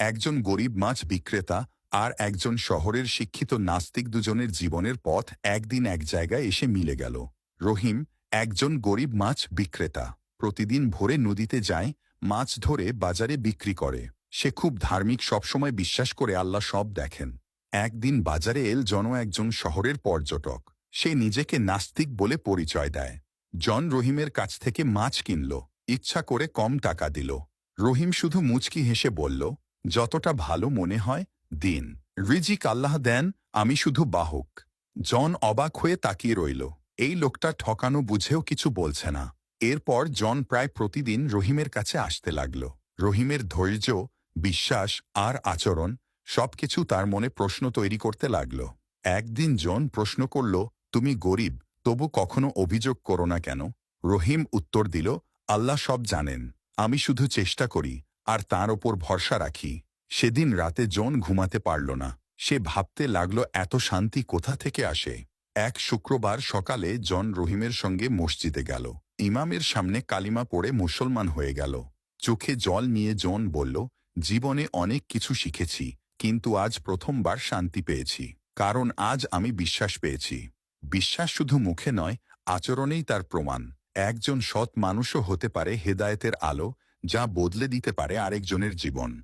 একজন গরিব মাছ বিক্রেতা আর একজন শহরের শিক্ষিত নাস্তিক দুজনের জীবনের পথ একদিন এক জায়গায় এসে মিলে গেল। রহিম একজন গরিব মাছ বিক্রেতা। প্রতিদিন ভোরে নদীতে যায়, মাছ ধরে বাজারে বিক্রি করে। সে খুব ধার্মিক, সবসময় বিশ্বাস করে আল্লাহ সব দেখেন। একদিন বাজারে এল জন একজন শহরের পর্যটক। সে নিজেকে নাস্তিক বলে পরিচয় দেয়। জন রহিমের কাছ থেকে মাছ কিনল। ইচ্ছা করে কম টাকা দিল। রহিম শুধু মুচকি হেসে বলল যতটা ভালো মনে হয়, দিন। রিজিক আল্লাহ দেন, আমি শুধু বাহক। জন অবাক হয়ে তাকিয়ে রইল। এই লোকটা ঠকানো বুঝেও কিছু বলছে না। এরপর জন প্রায় প্রতিদিন রহিমের কাছে আসতে লাগল। রহিমের ধৈর্য, বিশ্বাস আর আচরণ সবকিছু তার মনে প্রশ্ন তৈরি করতে লাগল। একদিন জন প্রশ্ন করল, তুমি গরিব, তবু কখনো অভিযোগ করো না কেন? রহিম উত্তর দিল, আল্লাহ সব জানেন। আমি শুধু চেষ্টা করি আর তার ওপর ভরসা রাখি। সেদিন রাতে জন ঘুমাতে পারল না। সে ভাবতে লাগল, এত শান্তি কোথা থেকে আসে? এক শুক্রবার সকালে জন রহিমের সঙ্গে মসজিদে গেল। ইমামের সামনে কালিমা পড়ে মুসলমান হয়ে গেল। চোখে জল নিয়ে জন বলল, জীবনে অনেক কিছু শিখেছি, কিন্তু আজ প্রথমবার শান্তি পেয়েছি। কারণ আজ আমি বিশ্বাস পেয়েছি। বিশ্বাস শুধু মুখে নয়, আচরণেই তার প্রমাণ। একজন সৎ মানুষও হতে পারে হেদায়েতের আলো যা বদলে দিতে পারে আরেকজনের জীবন।